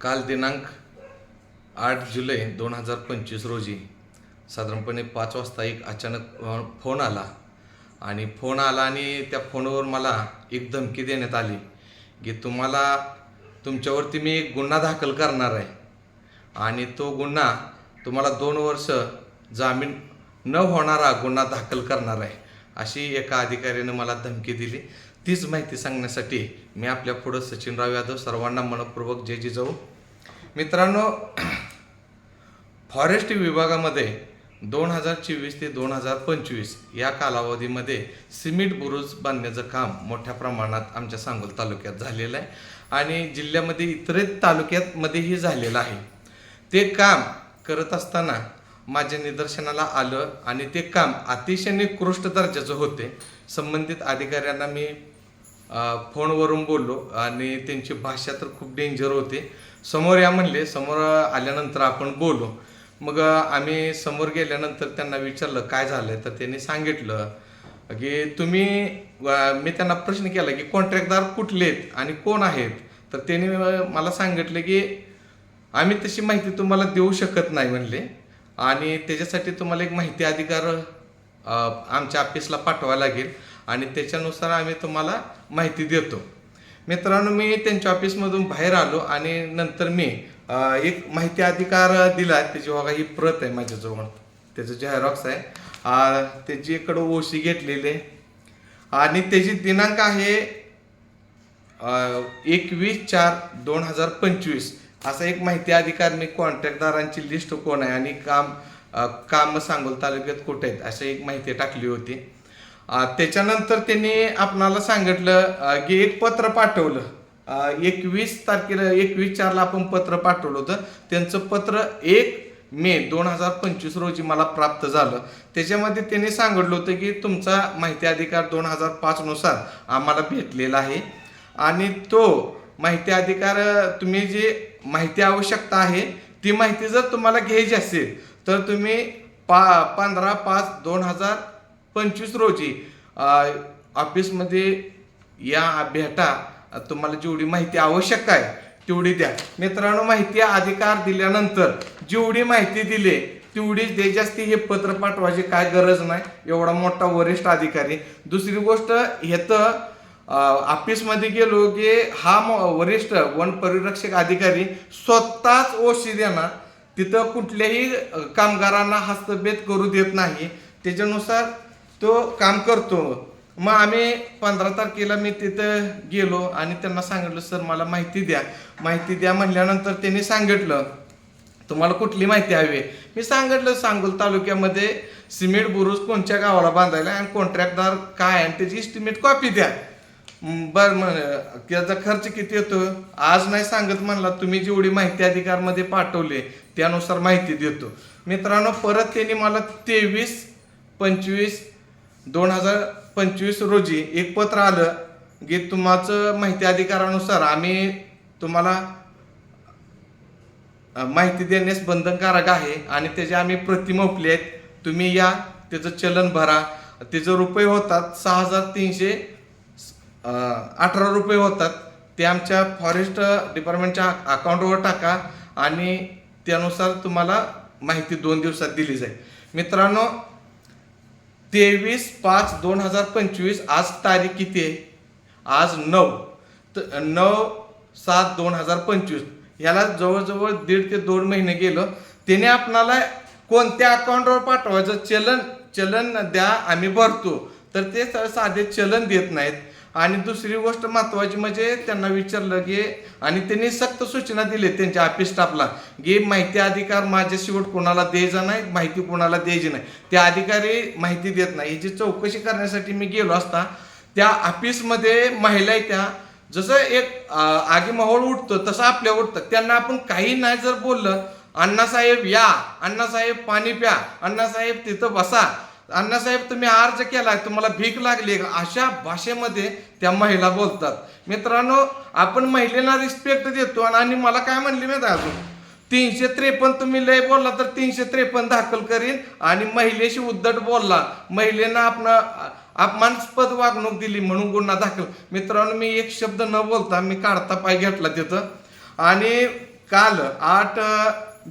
काल दिनांक आठ जुलै दोन हजार पंचवीस रोजी साधारणपणे पाच वाजता एक अचानक फोन आला आणि फोन आला आणि त्या फोनवर मला एक धमकी देण्यात आली की तुम्हाला तुमच्यावरती मी एक गुन्हा दाखल करणार आहे आणि तो गुन्हा तुम्हाला दोन वर्ष जामीन न होणारा गुन्हा दाखल करणार आहे अशी एका अधिकाऱ्याने मला धमकी दिली. तीच माहिती सांगण्यासाठी मी आपल्या पुढं सचिनराव यादव सर्वांना मनपूर्वक जेजी जाऊ मित्रांनो फॉरेस्ट विभागामध्ये दोन हजार चोवीस ते दोन हजार पंचवीस या कालावधीमध्ये सिमेंट बुरुज बांधण्याचं काम मोठ्या प्रमाणात आमच्या सांगोल तालुक्यात झालेलं आहे आणि जिल्ह्यामध्ये इतर तालुक्यातमध्येही झालेलं आहे. ते काम करत असताना माझ्या निदर्शनाला आलं आणि ते काम अतिशय निकृष्ट दर्जाचं होते. संबंधित अधिकाऱ्यांना मी फोनवरून बोललो आणि त्यांची भाषा तर खूप डेंजर होते. समोर या म्हणले समोर आल्यानंतर आपण बोलू. मग आम्ही समोर गेल्यानंतर त्यांना विचारलं काय झालं तर त्यांनी सांगितलं की तुम्ही मी त्यांना प्रश्न केला की कॉन्ट्रॅक्टदार कुठले आहेत आणि कोण आहेत? तर त्यांनी मला सांगितलं की आम्ही तशी माहिती तुम्हाला देऊ शकत नाही म्हणले. आणि त्याच्यासाठी तुम्हाला एक माहिती अधिकार आमच्या ऑफिसला पाठवावा लागेल. आणि त्याच्यानुसार आम्ही तुम्हाला माहिती देतो. मित्रांनो मी त्यांच्या ऑफिसमधून बाहेर आलो आणि नंतर मी एक माहिती अधिकार दिला. त्याची बघा ही प्रत आहे माझ्याजवळ. त्याचं झेरॉक्स आहे. त्याची इकडं ओशी घेतलेली आहे. आणि त्याची दिनांक आहे एकवीस चार दोन हजार पंचवीस. असा एक माहिती अधिकार मी कॉन्ट्रॅक्टदारांची लिस्ट कोण आहे आणि काम काम सांगोल तालुक्यात कुठे आहेत अशी एक माहिती टाकली होती. त्याच्यानंतर त्यांनी आपणाला सांगितलं की एक पत्र पाठवलं. एकवीस तारखेला एकवीस चारला आपण पत्र पाठवलं होतं. त्यांचं पत्र एक मे दोन हजार पंचवीस रोजी मला प्राप्त झालं. त्याच्यामध्ये त्यांनी सांगितलं होतं की तुमचा माहिती अधिकार दोन हजार पाचनुसार आम्हाला भेटलेला आहे. आणि तो माहिती अधिकार तुम्ही जी माहिती आवश्यकता आहे ती माहिती जर तुम्हाला घ्यायची असेल तर तुम्ही पा पंधरा पाच दोन हजार पंचवीस रोजी ऑफिसमध्ये या भेटा तुम्हाला जेवढी माहिती आवश्यक आहे तेवढी द्या. मित्रांनो माहिती अधिकार दिल्यानंतर जेवढी माहिती दिली तेवढीच दे जास्ती हे पत्र पाठवायची काय गरज नाही एवढा मोठा वरिष्ठ अधिकारी. दुसरी गोष्ट येतं ऑफिसमध्ये गेलो की हा म- वरिष्ठ वन परिरक्षक अधिकारी स्वतःच ओशी देणार. तिथं कुठल्याही कामगारांना हस्तभेद करू देत नाही. त्याच्यानुसार तो काम करतो. मग आम्ही पंधरा तारखेला मी तिथं गेलो आणि त्यांना सांगितलं सर मला माहिती द्या. माहिती द्या म्हणल्यानंतर त्यांनी सांगितलं तुम्हाला कुठली माहिती हवी? आहे? मी सांगितलं सांगोल तालुक्यामध्ये सिमेंट बुरुज कोणत्या गावाला बांधायला आणि कॉन्ट्रॅक्टदार काय आहे आणि त्याची इस्टिमेट कॉपी द्या. बरं बर त्याचा खर्च किती येतो? आज नाही सांगत म्हणला तुम्ही जेवढी माहिती अधिकारमध्ये पाठवली त्यानुसार माहिती देतो. मित्रांनो परत त्यांनी मला तेवीस पंचवीस दोन हजार पंचवीस रोजी एक पत्र आलं की तुमचं माहिती अधिकारानुसार आम्ही तुम्हाला माहिती देण्यास बंधनकारक आहे आणि त्याचे आम्ही प्रति मोपले आहेत तुम्ही या त्याचं चलन भरा. त्याचे रुपये होतात सहा हजार तीनशे अठरा रुपये होतात. ते आमच्या फॉरेस्ट डिपार्टमेंटच्या अकाउंटवर टाका आणि त्यानुसार तुम्हाला माहिती दोन दिवसात दिली जाईल. मित्रांनो तेवीस पाच दोन हजार पंचवीस आज तारीख किती आहे? आज नऊ. तर नऊ सात दोन हजार पंचवीस. ह्याला जवळजवळ दीड ते दोन महिने गेलं. त्याने आपणाला कोणत्या अकाउंटवर पाठवायचं? चलन चलन द्या आम्ही भरतो. तर ते साधे चलन देत नाहीत. आणि दुसरी गोष्ट महत्वाची म्हणजे त्यांना विचारलं की आणि त्यांनी सक्त सूचना दिली त्यांच्या ऑफिस स्टाफला की माहिती अधिकार माझ्या शेवट कोणाला द्यायचा नाही माहिती कोणाला द्यायची नाही. ते अधिकारी माहिती देत नाही. याची चौकशी करण्यासाठी मी गेलो असता त्या ऑफिसमध्ये महिला आहे त्या जसं एक आगी आगीमाहोळ उठतो तसं आपल्या उठतं. त्यांना आपण काही नाही जर बोललं अण्णासाहेब या अण्णासाहेब पाणी प्या अण्णासाहेब तिथं बसा अण्णासाहेब तुम्ही अर्ज केलाय तुम्हाला भीक लागली अशा भाषेमध्ये त्या महिला बोलतात. मित्रांनो आपण महिलेला रिस्पेक्ट देतो आणि- मला काय म्हणले माहिती अजून? तीनशे त्रेपन्न तुम्ही लय बोलला तर तीनशे त्रेपन्न दाखल करीन आणि महिलेशी उद्धट बोलला. महिलेनं आपण अपमानास्पद वागणूक दिली म्हणून गुन्हा दाखल. मित्रांनो मी एक शब्द न बोलता मी काढता पाय घेतला तिथं. आणि काल आठ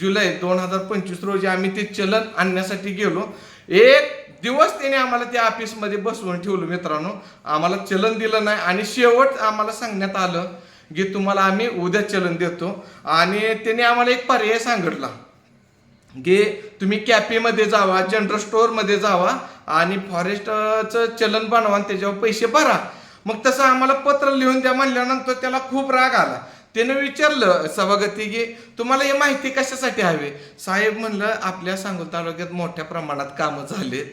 जुलै दोन हजार पंचवीस रोजी आम्ही ते चलन आणण्यासाठी गेलो. एक दिवस त्याने आम्हाला त्या ऑफिसमध्ये बसवून ठेवलं मित्रांनो. आम्हाला चलन दिलं नाही आणि शेवट आम्हाला सांगण्यात आलं की तुम्हाला आम्ही उद्या चलन देतो. आणि त्याने आम्हाला एक पर्याय सांगितला की तुम्ही कॅफेमध्ये जावा जनरल स्टोअरमध्ये जावा आणि फॉरेस्टचं चलन बनवा आणि त्याच्यावर पैसे भरा. मग तसं आम्हाला पत्र लिहून द्या म्हणल्यानंतर त्याला खूप राग आला. त्यानं विचारलं सभागती की तुम्हाला ही माहिती कशासाठी हवी? साहेब म्हणलं आपल्या सांगोल तालुक्यात मोठ्या प्रमाणात कामं झालेत.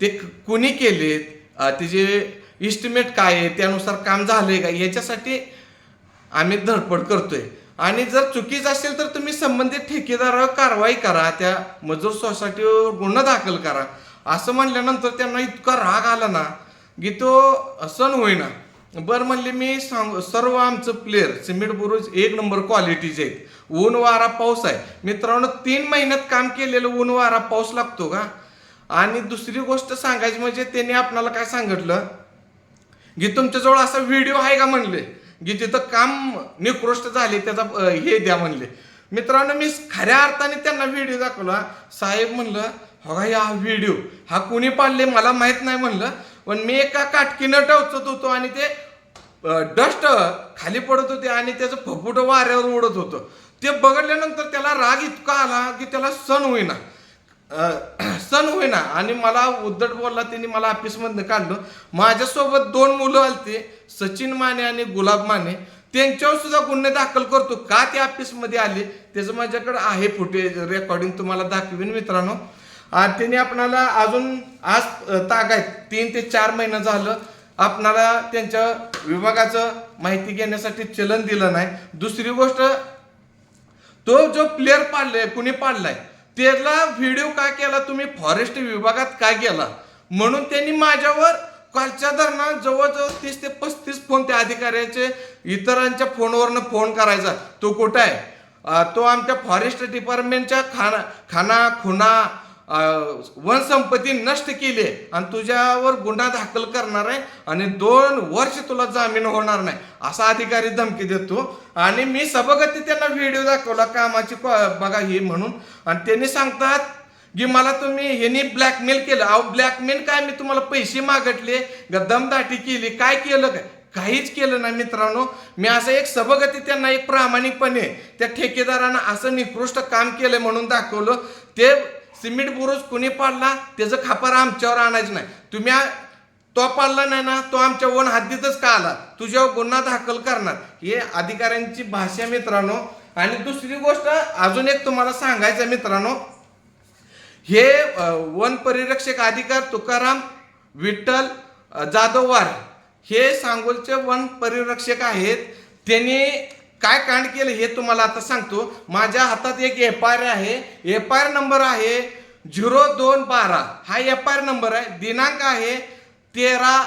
ते कुणी केलेत? त्याचे इस्टिमेट काय आहे त्यानुसार काम झालंय का? याच्यासाठी आम्ही धडपड करतोय. आणि जर चुकीचं असेल तर तुम्ही संबंधित ठेकेदारावर कारवाई करा. त्या मजूर सोसायटीवर गुन्हा दाखल करा. असं म्हणल्यानंतर त्यांना इतका राग आला ना की तो सण होईना. बरं म्हणले मी सांग सर्व आमचं प्लेअर सिमेंट बुरुज एक नंबर क्वालिटीचे आहेत ऊन वारा पाऊस आहे. मित्रांनो तीन महिन्यात काम केलेलं ऊन वारा पाऊस लागतो का? आणि दुसरी गोष्ट सांगायची म्हणजे त्यांनी आपणाला काय सांगितलं? की तुमच्याजवळ असा व्हिडिओ आहे का म्हणले? की तिथं काम निकृष्ट झाले त्याचा हे द्या म्हणले. मित्रांनो मी खऱ्या अर्थाने त्यांना व्हिडिओ दाखवला. साहेब म्हणलं हो का हा व्हिडिओ हा कुणी पाडले? मला माहीत नाही म्हणलं. पण मी एका काटकीनं टवचत होतो आणि ते डस्ट खाली पडत होते आणि त्याचं फपुट वाऱ्यावर उडत होतं. ते बघडल्यानंतर त्याला राग इतका आला की त्याला सण होईना. सण होईना. आणि मला उद्धट बोलला त्यांनी मला ऑफिसमधनं काढलं. माझ्यासोबत दोन मुलं आलते सचिन माने आणि गुलाब माने. त्यांच्यावर सुद्धा गुन्हे दाखल करतो. का ते ऑफिसमध्ये आले? त्याचं माझ्याकडे आहे फुटेज रेकॉर्डिंग तुम्हाला दाखवीन मित्रांनो. आणि त्यांनी आपणाला अजून आज ताग आहेत. तीन ते चार महिनं झालं. आपणाला त्यांच्या विभागाचं माहिती घेण्यासाठी चलन दिलं नाही. दुसरी गोष्ट तो जो प्लेअर पाडलाय कुणी पाडलाय त्याला व्हिडिओ का केला? तुम्ही फॉरेस्ट विभागात का केला? म्हणून त्यांनी माझ्यावर कालच्या दरम्यान जवळजवळ तीस ते पस्तीस फोन त्या अधिकाऱ्याचे इतरांच्या फोनवरनं फोन करायचा. तो कुठं आहे? तो आमच्या फॉरेस्ट डिपार्टमेंटच्या खाना खाना खुना वनसंपत्ती वन संपत्ती नष्ट केली आहे आणि तुझ्यावर गुन्हा दाखल करणार आहे आणि दोन वर्ष तुला जामीन होणार नाही. असा अधिकारी धमकी देतो. आणि मी सभागती त्यांना व्हिडिओ दाखवला कामाची बघा ही म्हणून. आणि त्यांनी सांगतात की मला तुम्ही ह्यांनी ब्लॅकमेल केलं. अहो ब्लॅकमेल काय? मी तुम्हाला पैसे मागटले ग- केली. काय केलं काय? काहीच केलं नाही मित्रांनो. मी असं एक सभागती त्यांना एक प्रामाणिकपणे त्या ठेकेदारानं असं निकृष्ट काम केलं म्हणून दाखवलं. ते सिमेंट बुरुज कुणी पाडला? त्याचं खापर आमच्यावर आणायचं नाही. तुम्ही तो पाडला नाही ना तो आमच्या वन हद्दीतच का आला? तुझ्यावर गुन्हा दाखल करणार. हे अधिकाऱ्यांची भाषा मित्रांनो. आणि दुसरी गोष्ट अजून एक तुम्हाला सांगायचं मित्रांनो. हे वन परिरक्षक अधिकार तुकाराम विठ्ठल जाधववार हे सांगोलचे वन परिरक्षक आहेत. त्यांनी काय कांड केलं हे तुम्हाला आता सांगतो. माझ्या हातात एक एफ आय आर आहे. एफ आय आर नंबर आहे झिरो दोन बारा. हा एफ आय आर नंबर आहे. दिनांक आहे तेरा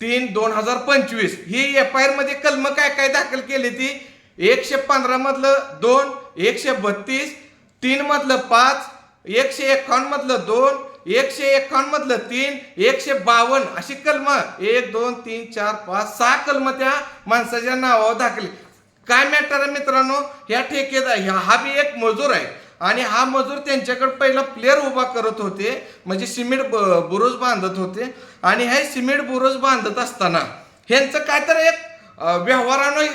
तीन दोन हजार पंचवीस. ही एफ आय आरमध्ये कलम काय काय दाखल केली ती? एकशे पंधरा मधलं दोन एकशे बत्तीस तीन मधलं पाच एकशे एकावन्न मधलं दोन एकशे एकावन्न मधलं तीन एकशे बावन्न अशी कलम. एक दोन तीन चार पाच सहा कलम त्या माणसाच्या नावावर दाखली. काय मॅटर आहे मित्रांनो? ह्या ठेकेदार ह्या हा बी एक मजूर आहे. आणि हा मजूर त्यांच्याकडे पहिला प्लेअर उभा करत होते. म्हणजे सिमेंट ब- बुरुज बांधत होते. आणि हे सिमेंट बुरुज बांधत असताना ह्यांचं काय तर एक व्यवहारानं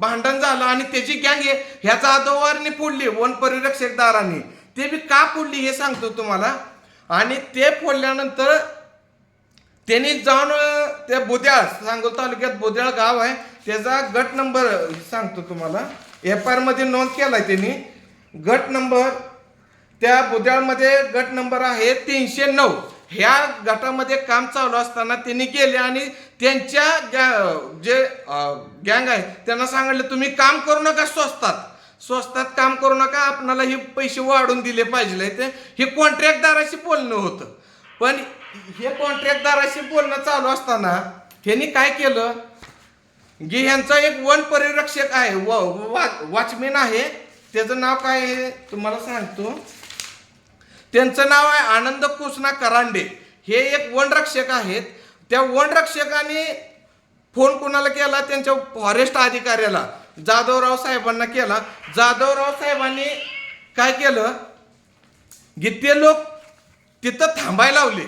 भांडण झालं आणि त्याची गँग ह्याचा आदोवारने फोडली. वन परिरक्षकदारांनी ते बी का फोडली हे सांगतो तुम्हाला. आणि ते फोडल्यानंतर त्यांनी जाऊन त्या बुद्याळ सांगोल तालुक्यात बुद्याळ गाव आहे. त्याचा गट नंबर सांगतो तुम्हाला. एफ आय आरमध्ये नोंद केला आहे त्यांनी. गट नंबर त्या बुद्याळमध्ये गट नंबर आहे तीनशे नऊ. ह्या गटामध्ये काम चालू असताना त्यांनी गेले आणि त्यांच्या गॅ- जे गँग आहे त्यांना सांगितलं तुम्ही काम करू नका स्वस्तात. स्वस्तात काम करू नका आपणाला हे पैसे वाढून दिले पाहिजे. ते हे कॉन्ट्रॅक्टदाराशी बोलणं होतं. पण हे कॉन्ट्रॅक्टदाराशी बोलणं चालू असताना ह्यांनी काय केलं? की ह्यांचा एक वन परिरक्षक आहे व वॉचमॅन आहे त्याचं नाव काय आहे? तुम्हाला सांगतो. त्यांचं नाव आहे आनंद कृष्णा करांडे. हे एक वनरक्षक आहेत. त्या वनरक्षकाने फोन कोणाला केला? त्यांच्या फॉरेस्ट अधिकाऱ्याला. जाधवराव साहेबांना केला. जाधवराव साहेबांनी काय केलं? की ते लोक तिथं थांबायला लावले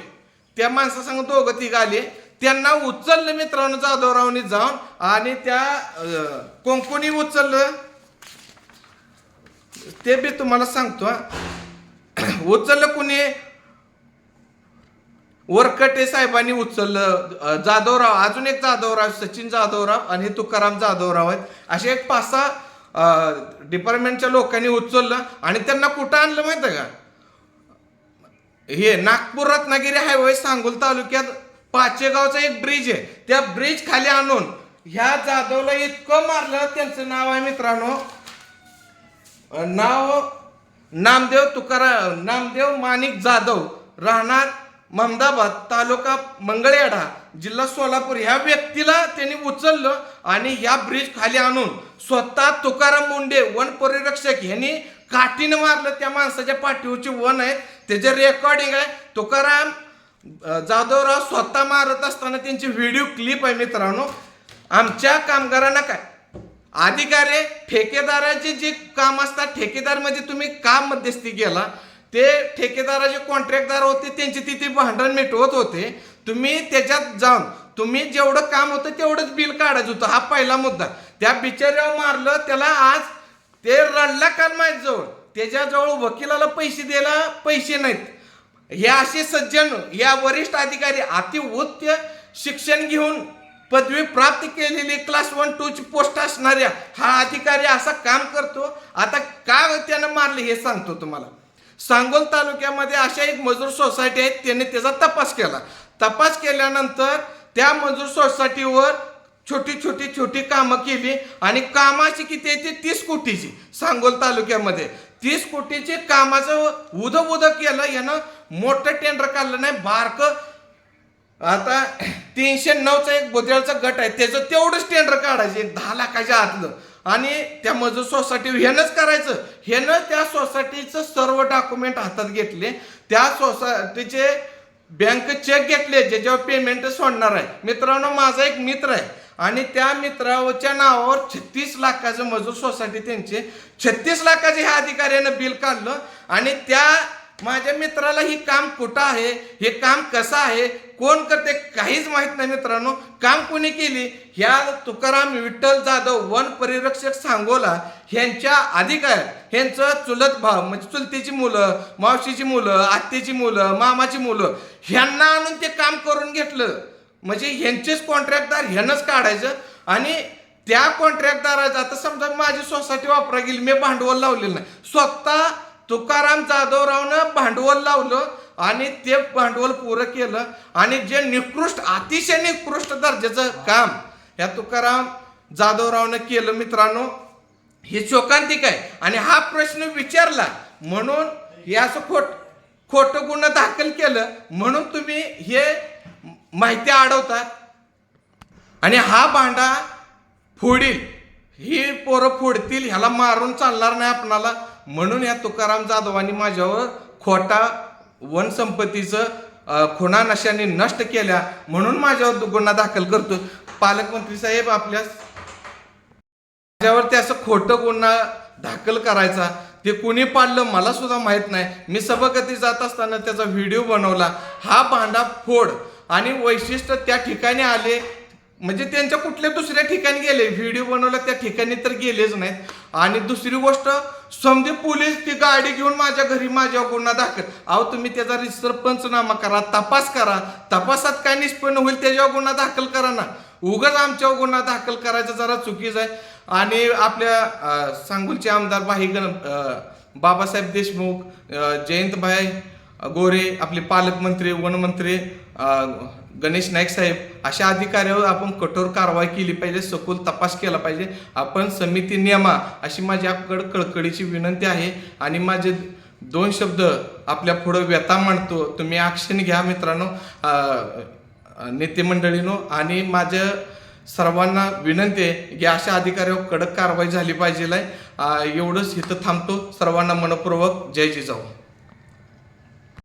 त्या माणसासंग दोघं तिघ आले. त्यांना उचललं मित्रांनो जाधवरावनी जाऊन आणि त्या अं, कोंकोणी उचललं. ते बी तुम्हाला सांगतो उचललं कुणी? वरकटे साहेबांनी उचललं. जाधवराव अजून एक जाधवराव सचिन जाधवराव आणि तुकाराम जाधवराव आहेत. असे एक पाच सहा डिपार्टमेंटच्या लोकांनी उचललं आणि त्यांना कुठं आणलं माहिती आहे का? हे नागपूर रत्नागिरी हायवे सांगोल तालुक्यात पाचेगावचा एक ब्रिज आहे. त्या ब्रिज खाली आणून ह्या जाधवला इतकं मारलं. त्यांचं नाव आहे मित्रांनो नाव नामदेव तुकाराम नामदेव माणिक जाधव. राहणार महमदाबाद तालुका मंगळयाढा जिल्हा सोलापूर ह्या व्यक्तीला त्यांनी उचललं आणि ह्या ब्रिज खाली आणून स्वतः तुकाराम मुंडे वन परिरक्षक यांनी काठीनं मारलं. त्या माणसाच्या पाठीवरची वन आहे. त्याचे रेकॉर्डिंग आहे. तुकाराम जाधवराव स्वतः मारत असताना त्यांची व्हिडिओ क्लिप आहे मित्रांनो. आमच्या कामगारांना काय? अधिकारी ठेकेदाराचे जे काम असतात ठेकेदारमध्ये तुम्ही काम मध्यस्थी केला? ते ठेकेदाराचे कॉन्ट्रॅक्टदार होते त्यांची तिथे भांडण मिटवत होते. तुम्ही त्याच्यात जाऊन तुम्ही जेवढं काम होतं तेवढंच बिल काढायचं होतं. हा पहिला मुद्दा. त्या बिचाऱ्यावर मारलं त्याला आज ते रडला काल माझ्याजवळ? त्याच्याजवळ वकिलाला पैसे द्यायला पैसे नाहीत. हे असे सज्जन या वरिष्ठ अधिकारी अति उच्च शिक्षण घेऊन पदवी प्राप्त केलेली क्लास वन टू ची पोस्ट असणाऱ्या हा अधिकारी असा काम करतो. आता का त्यानं मारले हे सांगतो तुम्हाला. सांगोल तालुक्यामध्ये अशा एक मजूर सोसायटी आहेत त्याने त्याचा तपास केला. तपास केल्यानंतर त्या मजूर सोसायटीवर छोटी छोटी छोटी कामं केली आणि कामाची किती आहे ती तीस कोटीची सांगोल तालुक्यामध्ये. तीस कोटीची कामाचं उदक उद केलं यानं मोठं टेंडर काढलं नाही बारकं आता तीनशे नऊचा एक बोद्याळचा गट आहे त्याचं तेवढंच टेंडर काढायचं एक दहा लाखाच्या आतलं. आणि त्या मजूर सोसायटी ह्यानंच करायचं. ह्यानं त्या सोसायटीचं सर्व डॉक्युमेंट हातात घेतले. त्या सोसायटीचे बँक चेक घेतले ज्याच्यावर पेमेंट सोडणार आहे. मित्रांनो माझा एक मित्र आहे. आणि त्या मित्राच्या नावावर छत्तीस लाखाचं मजूर सोसायटी त्यांचे. छत्तीस लाखाचे ह्या अधिकाऱ्यानं बिल काढलं. आणि त्या माझ्या मित्राला ही काम कुठं आहे? हे काम कसं आहे? कोण करते काहीच माहीत नाही मित्रांनो. काम कोणी केली? ह्या तुकाराम विठ्ठल जाधव वन परिरक्षक सांगोला ह्यांच्या अधिकार ह्यांचं चुलत भाव म्हणजे चुलतीची मुलं मावशीची मुलं आत्तेची मुलं मामाची मुलं ह्यांना आणून ते काम करून घेतलं. म्हणजे ह्यांचेच कॉन्ट्रॅक्टदार ह्यांनाच काढायचं आणि त्या कॉन्ट्रॅक्टदाराचं आता समजा माझी सोसायटी वापरा गेली मी भांडवल लावलेलं नाही. स्वतः तुकाराम जाधवरावनं भांडवल लावलं आणि ते भांडवल पुरं केलं आणि जे निकृष्ट अतिशय निकृष्ट दर्जाचं काम ह्या तुकाराम जाधवरावनं केलं मित्रांनो हे शोकांतिक आहे. आणि हा प्रश्न विचारला म्हणून हे असं खोट खोटं गुन्हा दाखल केलं म्हणून तुम्ही हे माहिती अडवतात आणि हा भांडा फोडील ही पोरं फोडतील ह्याला मारून चालणार नाही आपणाला म्हणून या तुकाराम जाधवांनी माझ्यावर खोटा वन संपत्तीचं खुणा नशाने नष्ट केल्या म्हणून माझ्यावर गुन्हा दाखल करतो पालकमंत्री साहेब आपल्या माझ्यावरती असं खोटं गुन्हा दाखल करायचा ते कुणी पाडलं मला सुद्धा माहीत नाही. मी सभागती जात असताना त्याचा व्हिडिओ बनवला. हा भांडा फोड आणि वैशिष्ट्य त्या ठिकाणी आले. म्हणजे त्यांच्या कुठल्या दुसऱ्या ठिकाणी गेले? व्हिडिओ बनवला त्या ठिकाणी तर गेलेच नाहीत. आणि दुसरी गोष्ट समजे पोलीस ती गाडी घेऊन माझ्या घरी माझ्या गुन्हा दाखल. अहो तुम्ही त्याचा रिसर पंचनामा करा तपास करा. तपासात काय निष्पन्न होईल त्याच्यावर गुन्हा दाखल करा ना. उगाच आमच्यावर गुन्हा दाखल करायचं जरा चुकीचं आहे. आणि आपल्या सांगूलचे आमदार भाई गण बाबासाहेब देशमुख जयंतभाई गोरे आपले पालकमंत्री वनमंत्री गणेश नाईक साहेब अशा अधिकाऱ्यावर आपण कठोर कारवाई केली पाहिजे सखोल तपास केला पाहिजे. आपण समिती नेमा अशी माझी कळकळीची विनंती आहे. आणि माझे दोन शब्द आपल्या पुढं व्यथा मांडतो. तुम्ही ॲक्शन घ्या मित्रांनो. नेते मंडळीनो. आणि माझं सर्वांना विनंती आहे की अशा अधिकाऱ्यावर कडक कारवाई झाली पाहिजे आहे एवढंच इथं थांबतो. सर्वांना मनपूर्वक जय जिजाऊ.